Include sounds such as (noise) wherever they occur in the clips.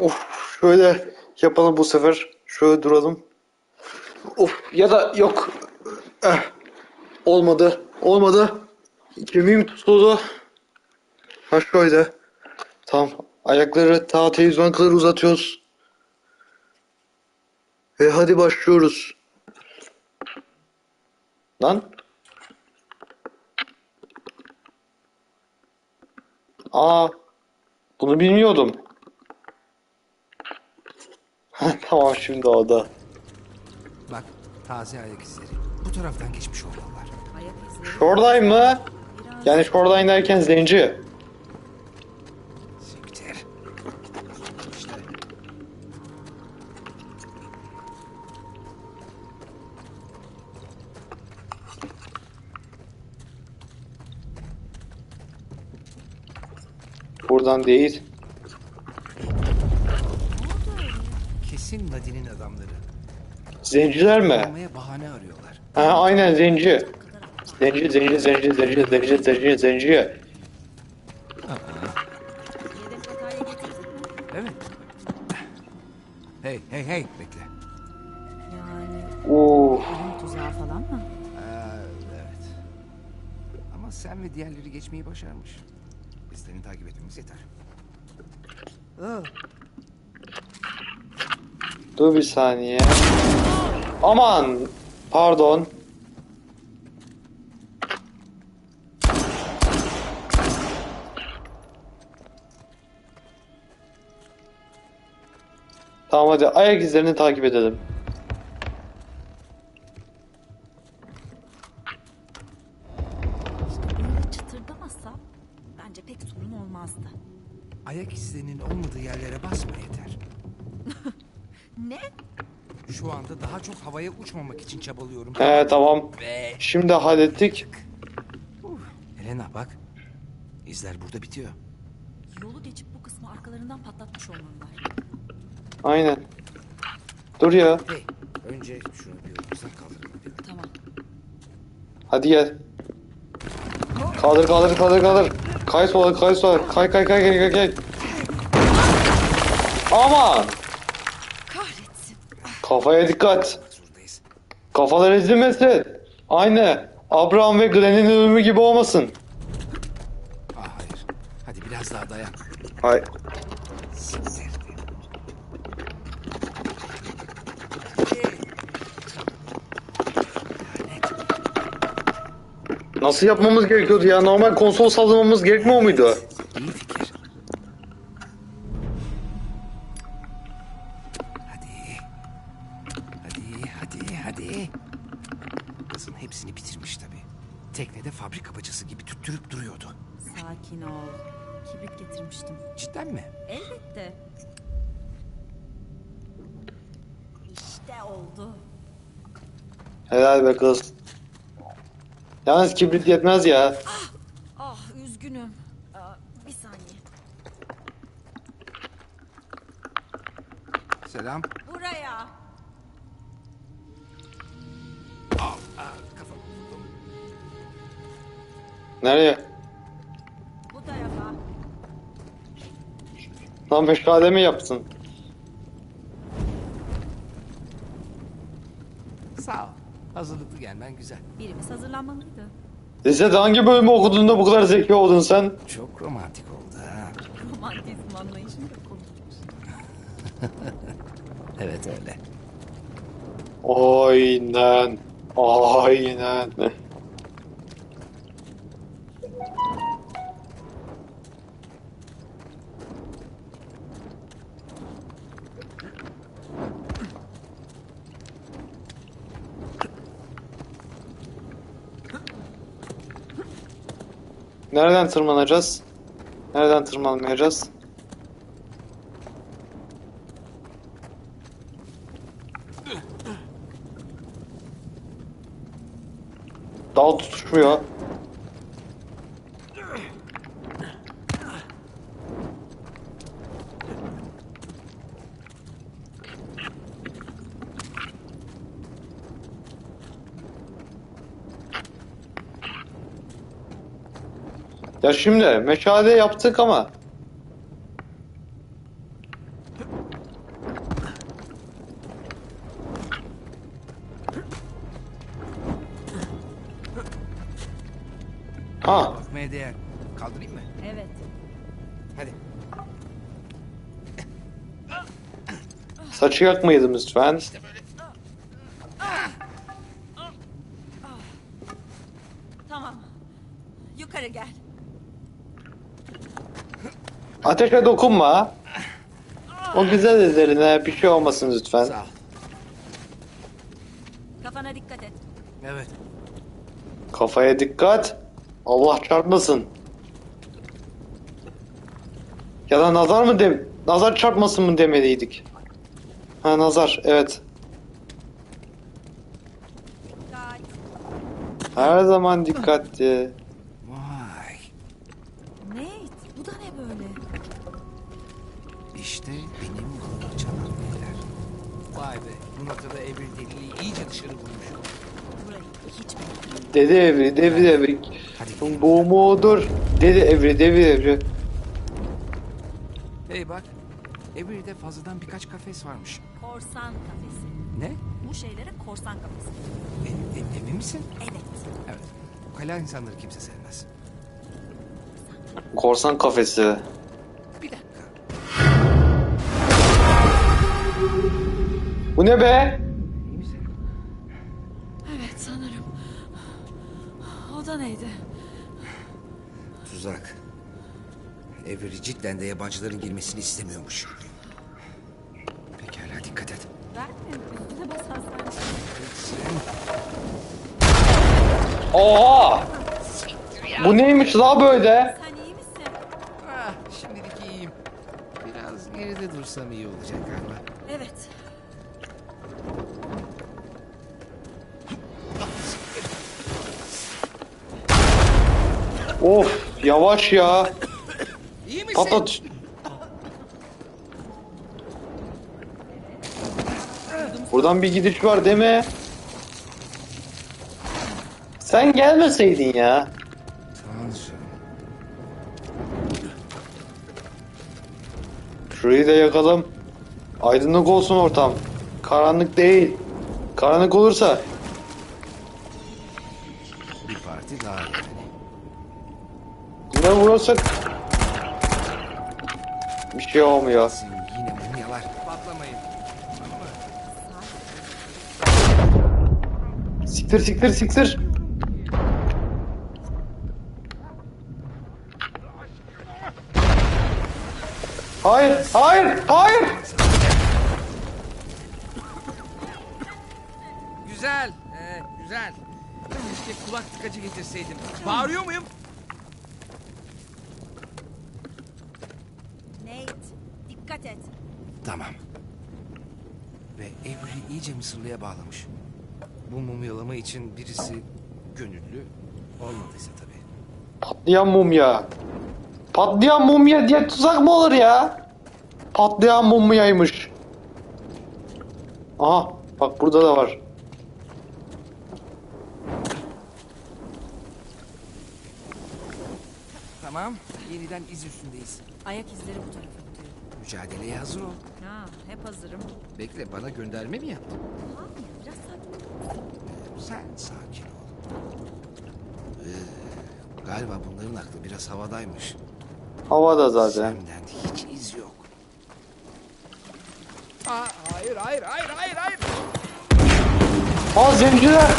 Of şöyle yapalım bu sefer. Şöyle duralım. Of ya da yok. Eh, olmadı. Olmadı. Kemiğim tutuldu. Ha şöyle. Tamam. Ayakları ta televizyon kadar uzatıyoruz. Ve hadi başlıyoruz. Lan. Aa. Bunu bilmiyordum. (laughs) tamam şimdi o da. Bak taze ayak izleri. Bu taraftan geçmiş olmalılar. Ayak izleri mı? Yani shoreline derken zenci. Siktir. İşte Buradan değil. Zenciler mi? Bahane arıyorlar. Ha aynen zenci. Zenci, zenci, zenci, zenci, zenci, zenci, zenci. Evet. Hey hey hey bekle. Yani Oo. ölüm tuzağı falan mı? Aa, evet. Ama sen ve diğerleri geçmeyi başarmış. Bizlerini takip etmemiz yeter. Dur bir saniye. Aman. Pardon. Tamam hadi ayak izlerini takip edelim. İşte böyle çıtırdamasa bence pek sorun olmazdı. Ayak izlerinin olmadığı yerlere basma yeter. (laughs) Ne? Şu anda daha çok havaya uçmamak için çabalıyorum. He tamam. Ve... Şimdi hallettik. Helena bak. İzler burada bitiyor. Yolu geçip bu kısmı arkalarından patlatmış olmalılar. Aynen. Dur ya. Hey, önce şunu bir uzak kaldıralım. Tamam. Hadi gel. Kaldır kaldır kaldır kaldır. Kay sola kay sola. Kay kay kay kay kay kay. Aman. Kafaya dikkat. Kafalar ezilmesin. Aynı. Abraham ve Glenn'in ölümü gibi olmasın. Aa, hayır. Hadi biraz daha dayan. Hay. Nasıl yapmamız gerekiyordu ya? Normal konsol sallamamız gerekmiyor muydu? Teknede fabrika bacası gibi tüttürüp duruyordu. Sakin ol. Kibrit getirmiştim. Cidden mi? Elbette. İşte oldu. Helal be kız. Yalnız kibrit yetmez ya. Ah üzgünüm. Aa, bir saniye. Selam. Nereye? Bu tarafa. Lan meşale mi yapsın? Sağ ol. Hazırlıklı gelmen güzel. Birimiz hazırlanmalıydı. Lisede hangi bölümü okuduğunda bu kadar zeki oldun sen? Çok romantik oldu ha. Romantizm anlayışını da konuşmuş. (laughs) Evet öyle. Aynen. Aynen. Nereden tırmanacağız? Nereden tırmanmayacağız? Dal tutuşmuyor. Ya şimdi meşale yaptık ama Ha. Bakmaya değer. Kaldırayım mı? Evet. Hadi. Saçı yakmayalım lütfen. İşte böyle Ateşe dokunma. O güzel ellerine bir şey olmasın lütfen. Sağ ol. Kafana dikkat et. Evet. Kafaya dikkat. Allah çarpmasın. Ya da nazar mı dem nazar çarpmasın mı demeliydik. Ha nazar evet. Her zaman dikkatli. Dışarı vurmuş. Dede evri, devi evri. Hadi. Bu mudur? Dede evri, devi evri. Hey bak. Ebril'de fazladan birkaç kafes varmış. Korsan kafesi. Ne? Bu şeylere korsan kafesi. E, e, emin misin? Evet. Evet. Ukala insanları kimse sevmez. Korsan kafesi. Bir dakika. Bu ne be? Avery cidden de yabancıların girmesini istemiyormuş. Pekala dikkat et. Üstüne. Oha! Bu neymiş la böyle? Sen iyi misin? Ah, şimdilik iyiyim. Biraz geride dursam iyi olacak galiba. Evet. Of yavaş ya. Patlat. Buradan bir gidiş var mi? Sen gelmeseydin ya. Şurayı da yakalım. Aydınlık olsun ortam. Karanlık değil. Karanlık olursa Bir parti daha yani. ne vurursak şey olmuyor. Yine mumyalar. Patlamayın. Siktir siktir siktir. Hayır, hayır, hayır. Güzel. Ee, güzel. Keşke kulak tıkacı getirseydim. Bağırıyor muyum? Dikkat et. Tamam. Ve Avery iyice Mısırlı'ya bağlamış. Bu mumyalama için birisi gönüllü olmadıysa tabii. Patlayan mumya. Patlayan mumya diye tuzak mı olur ya? Patlayan mumyaymış. Aha, bak burada da var. Tamam. Yeniden iz üstündeyiz. Ayak izleri bu tarafa. Mücadeleye hazır ol. Ha, hep hazırım. Bekle bana gönderme mi yaptın? Hayır, biraz sakin ol. Sen sakin ol. Ee, galiba bunların aklı biraz havadaymış. Havada zaten. Senden hiç iz yok. Aa, hayır hayır hayır hayır hayır. Aa zenciler.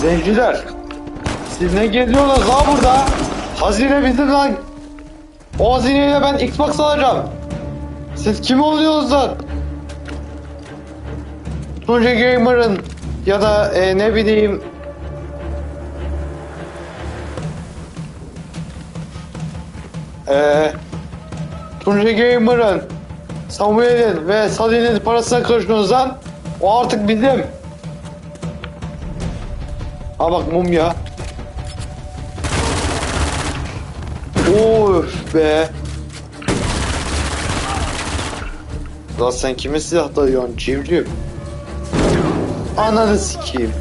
Zenciler. Siz ne geziyorsunuz lan burada? Hazine bizim lan. O hazineyle ben Xbox alacağım. Siz kim oluyorsunuz lan? Tunca Gamer'ın ya da e, ne bileyim Eee Tunca Gamer'ın Samuel'in ve Salih'in parasına karışıyorsunuz lan. O artık bizim. Ha bak mumya. Of be. Lan sen kime silah dayıyorsun civciv? Ananı sikeyim.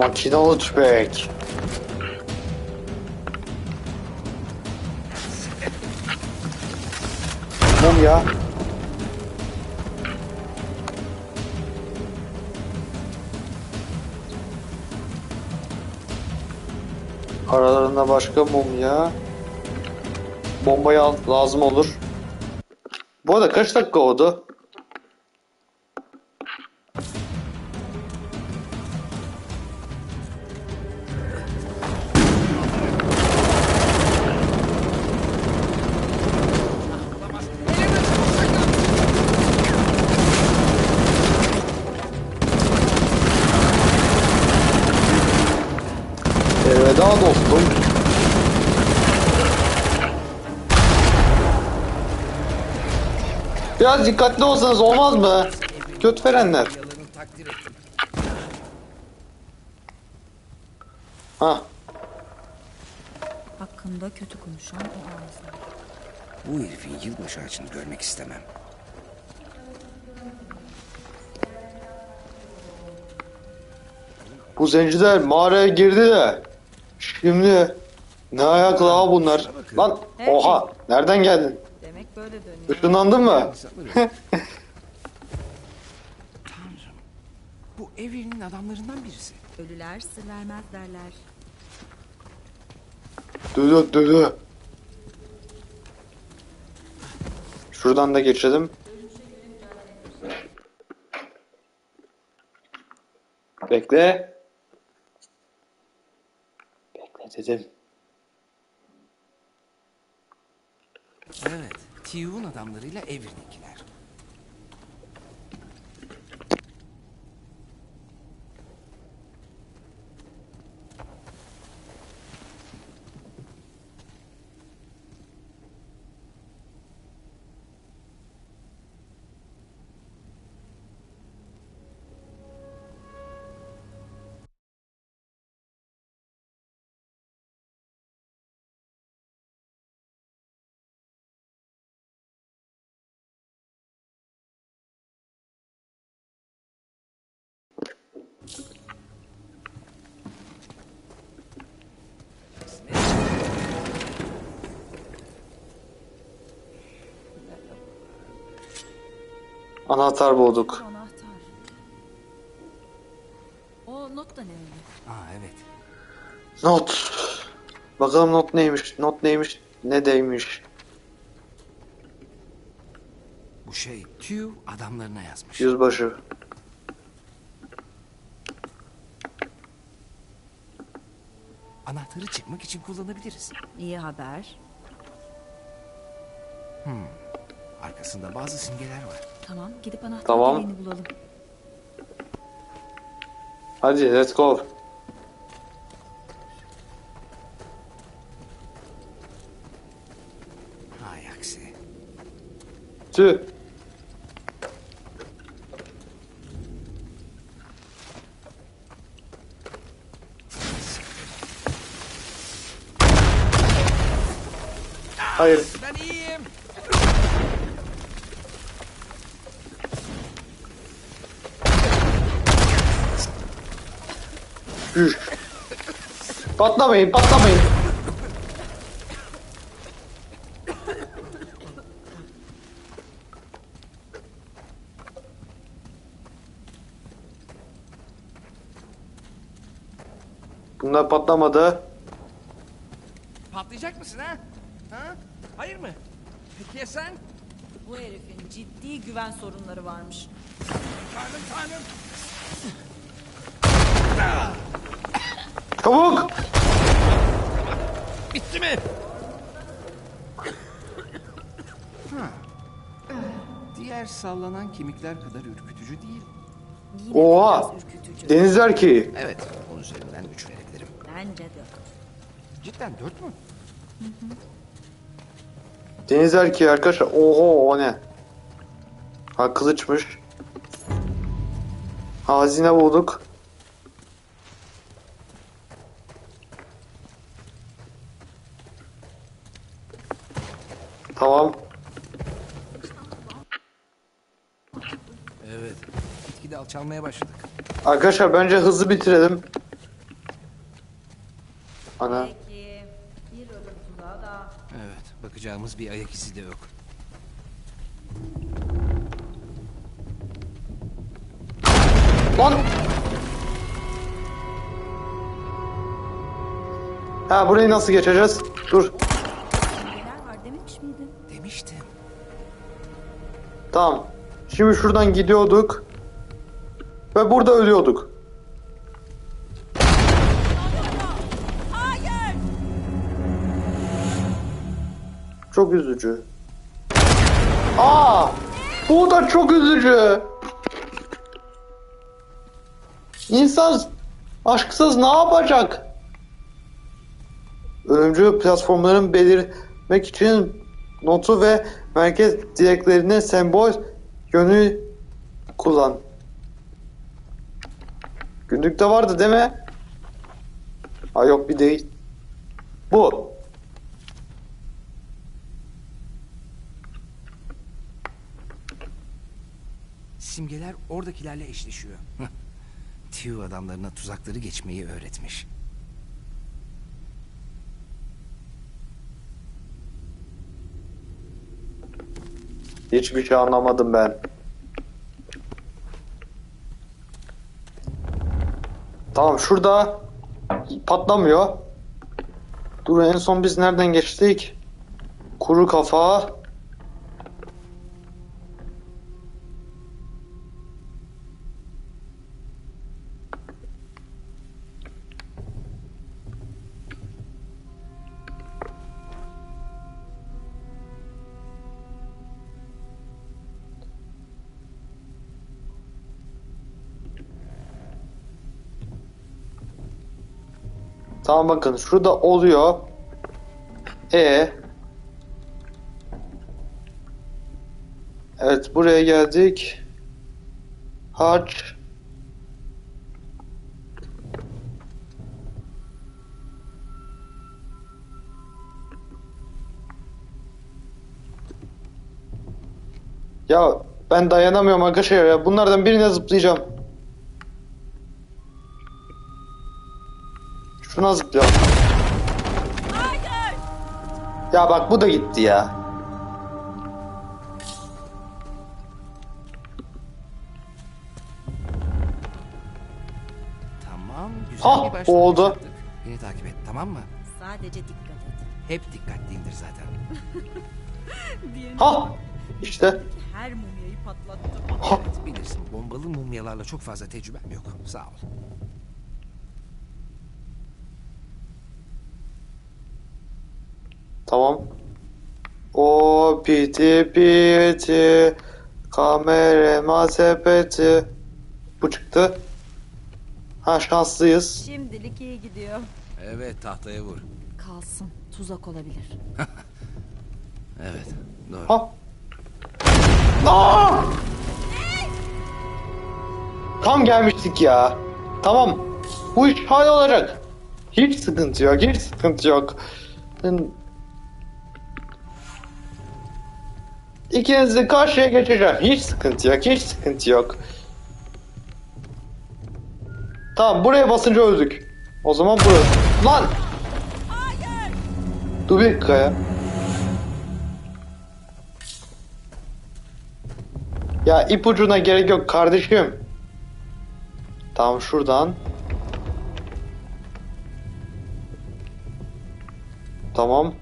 Makinalı tüfek. Mum ya. Aralarında başka mum ya. Bombayı al, lazım olur. Bu arada kaç dakika oldu? Elveda dostum. Biraz dikkatli olsanız olmaz mı? Göt verenler. Yalanın takdir ettim. Ha, Hakkında kötü konuşan o ağızlar. Bu herifin yılbaşı ağacını görmek istemem. bu zenciler mağaraya girdi de. Şimdi ne ayakla ha bunlar? Lan oha nereden geldin? Demek böyle dönüyor. Işınlandın mı? Tanrım. Bu evrenin adamlarından birisi. Ölüler sır vermez derler. Düdü düdü. Şuradan da geçelim. Bekle. Dedim. Evet. Tiyu'nun adamlarıyla evreninkiler. Anahtar bulduk. Anahtar. O not da ne öyle? Aa evet. Not. Bakalım not neymiş? Not neymiş? Ne deymiş? Bu şey Tiyu adamlarına yazmış. Yüzbaşı. Anahtarı çıkmak için kullanabiliriz. İyi haber. Arkasında bazı simgeler var. Tamam gidip anahtar Tamam. deliğini bulalım. Hadi let's go. Hay aksi. Tüh. Hayır. Ben iyiyim. Üf. Patlamayın, patlamayın. Bunlar patlamadı. Patlayacak mısın ha? Ha? Hayır mı? Peki ya sen? Bu herifin ciddi güven sorunları varmış. Tanrım tanrım. Çabuk! Bitti mi? Diğer sallanan kemikler kadar ürkütücü değil. Yine Oha! biraz ürkütücü. Deniz erkeği. Evet, onun üzerinden üç verebilirim. Bence de. Cidden dört mü? Deniz erkeği arkadaşlar. Oho o ne? Ha kılıçmış. Hazine bulduk. Tamam. Evet. Gitgide alçalmaya başladık. Arkadaşlar bence hızlı bitirelim. Ana. Peki. Bir ölüm tuzağı da. Evet, bakacağımız bir ayak izi de yok. Lan! Ha burayı nasıl geçeceğiz? Dur. Tamam. Şimdi şuradan gidiyorduk. Ve burada ölüyorduk. Hayır. Çok üzücü. Aa! Bu da çok üzücü. İnsan aşksız ne yapacak? Ölümcül platformların belirmek için notu ve merkez direklerine sembol yönü kullan. Günlükte vardı değil mi? Ha yok bir değil. Bu. Simgeler oradakilerle eşleşiyor. Tüy adamlarına tuzakları geçmeyi öğretmiş. Hiçbir şey anlamadım ben. Tamam şurada patlamıyor. Dur en son biz nereden geçtik? Kuru kafa. Tamam bakın şurada oluyor. E. Evet buraya geldik. Haç. Ya ben dayanamıyorum arkadaşlar ya. Bunlardan birine zıplayacağım. Şuna zıplayalım. Ya bak bu da gitti ya. Tamam, güzel Ah, bir başlangıç oldu. yaptık. Beni takip et, tamam mı? Sadece dikkat et. Hep dikkatliyimdir zaten. (laughs) Ha işte. her mumyayı patlattı. Ha. Evet, bilirsin, bombalı mumyalarla çok fazla tecrübem yok. Sağ ol. Tamam. O piti piti kamerama sepeti. Bu çıktı. Ha şanslıyız. Şimdilik iyi gidiyor. Evet, tahtaya vur. Kalsın. Tuzak olabilir. (laughs) Evet, doğru. Ha. Aa! Tam gelmiştik ya. Tamam. Bu iş olacak. Hiç sıkıntı yok. Hiç sıkıntı yok. İkinizi karşıya geçeceğim. Hiç sıkıntı yok. Hiç sıkıntı yok. Tamam buraya basınca öldük. O zaman burası. Lan! Dur bir dakika ya. Ya ipucuna gerek yok kardeşim. Tamam şuradan. Tamam.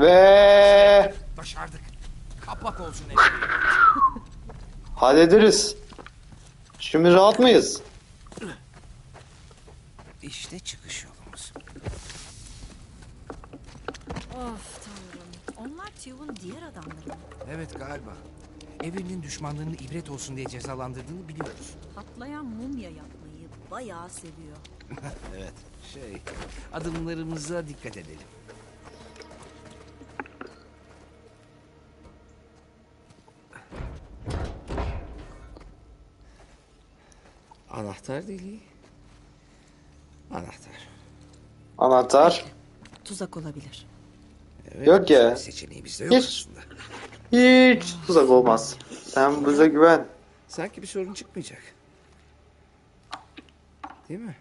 Ve Başardık. Kapak olsun ev. hallederiz. Şimdi rahat mıyız? İşte çıkış yolumuz. Of tanrım. Onlar Tew'un diğer adamları mı? Evet galiba. Evrenin düşmanlarını ibret olsun diye cezalandırdığını biliyoruz. Patlayan mumya yapmayı bayağı seviyor. (laughs) Evet. Şey, adımlarımıza dikkat edelim. Anahtar deliği. Anahtar. Anahtar. Tuzak olabilir. Evet, Yok ya. başka bir Seçeneğimiz de yok Hiç. aslında. Hiç tuzak olmaz. Sen bize güven. Sanki bir sorun çıkmayacak. Değil mi?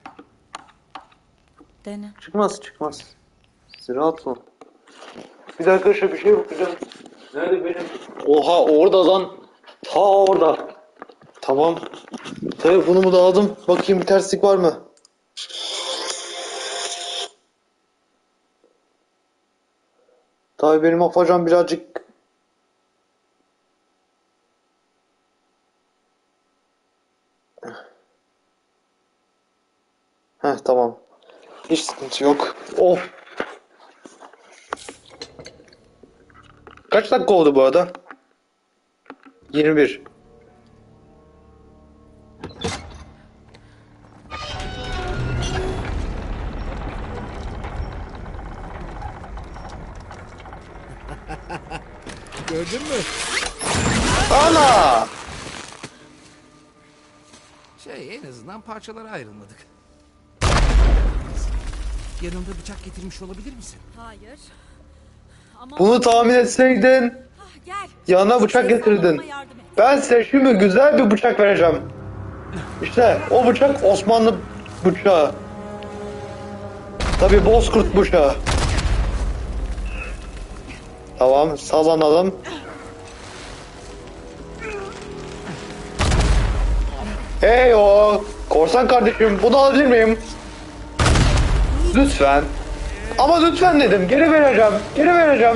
Dene. Çıkmaz çıkmaz. Siz rahat olun. Bir dakika arkadaşlar bir şey bakacağım. Nerede benim? Oha orada lan. Ta orada. Tamam. Telefonumu da aldım. Bakayım bir terslik var mı? Tabii benim afacan birazcık Heh tamam. Hiç sıkıntı yok. Of. Kaç dakika oldu bu arada? 21. Gördün mü? Ana! Şey en azından parçalara ayrılmadık. Yanında bıçak getirmiş olabilir misin? Hayır. Ama Bunu tahmin etseydin Ah, gel. yanına bıçak getirdin. bana yardım et. Ben size şimdi güzel bir bıçak vereceğim. İşte o bıçak Osmanlı bıçağı. Tabi Bozkurt bıçağı. Tamam sallanalım. Hey o korsan kardeşim bunu alabilir miyim? Lütfen. Ama lütfen dedim geri vereceğim geri vereceğim.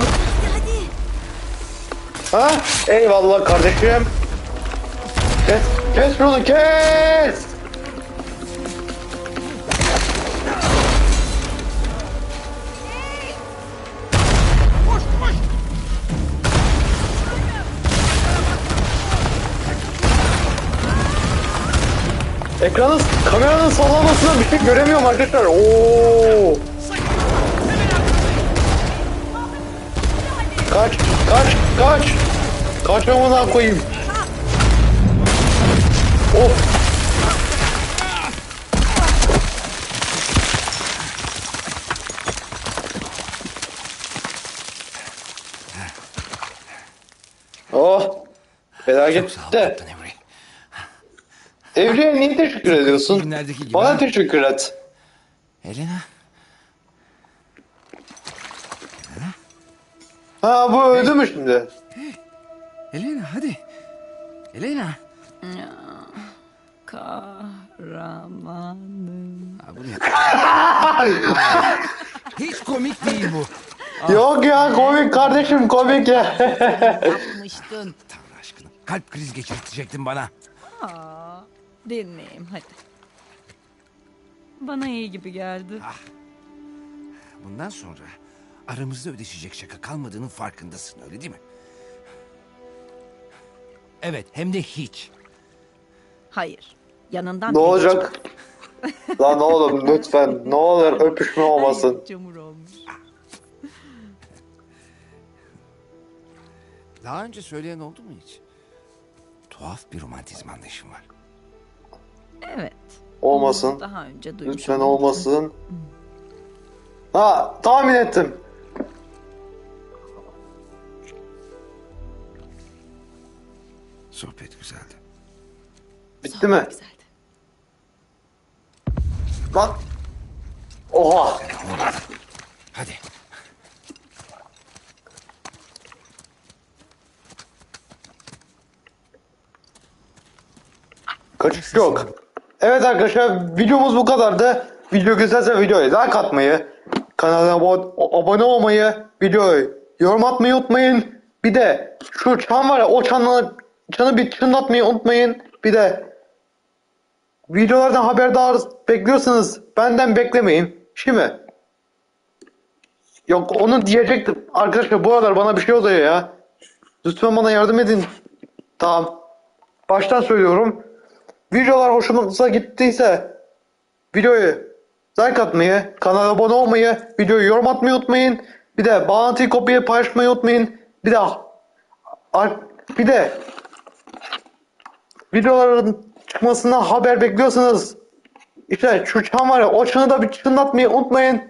Ha? Eyvallah kardeşim. Kes, kes şunu kes. Ekranın, kameranın sallamasından bir şey göremiyorum arkadaşlar. Oo. Kaç, kaç, kaç. Kaç amına koyayım. Of. Oh. Felaket de. Evriye niye teşekkür ediyorsun? Filmlerdeki gibi Bana ha? teşekkür et. Elena. Ha bu öldü mü şimdi? Elena hadi. Elena. Kahramanım. Ha, bunu yap. (laughs) Hiç komik değil bu. Yok ya komik kardeşim komik ya. (laughs) Yapmıştın. Tanrı aşkına. Kalp krizi geçirtecektin bana. Aa, dinleyeyim hadi. Bana iyi gibi geldi. Bundan sonra aramızda ödeşecek şaka kalmadığının farkındasın öyle değil mi? Evet hem de hiç. Hayır. Yanından ne olacak? (laughs) Lan oğlum lütfen ne olur öpüşme olmasın. Ay, Çamur olmuş. Daha önce söyleyen oldu mu hiç? Tuhaf bir romantizm anlayışım var. Evet. Olmasın. Daha önce duymuşum. Lütfen olmasın. Ha tahmin ettim. Sohbet güzeldi. Bitti mi? Güzeldi. Lan. Oha. Hadi. Kaçış yok. Evet arkadaşlar videomuz bu kadardı. Video güzelse videoya like atmayı, kanala abo- abone olmayı, videoyu yorum atmayı unutmayın. Bir de şu çan var ya o çanı, çanı bir çınlatmayı unutmayın. Bir de videolardan haberdar bekliyorsanız benden beklemeyin. Şimdi Yok onu diyecektim. Arkadaşlar bu aralar bana bir şey oluyor ya. Lütfen bana yardım edin. Tamam. Baştan söylüyorum. Videolar hoşunuza gittiyse videoyu like atmayı, kanala abone olmayı, videoyu yorum atmayı unutmayın. Bir de bağlantıyı kopyayı paylaşmayı unutmayın. Bir de bir de videoların çıkmasından haber bekliyorsanız işte şu çan var ya o çanı da bir çınlatmayı unutmayın.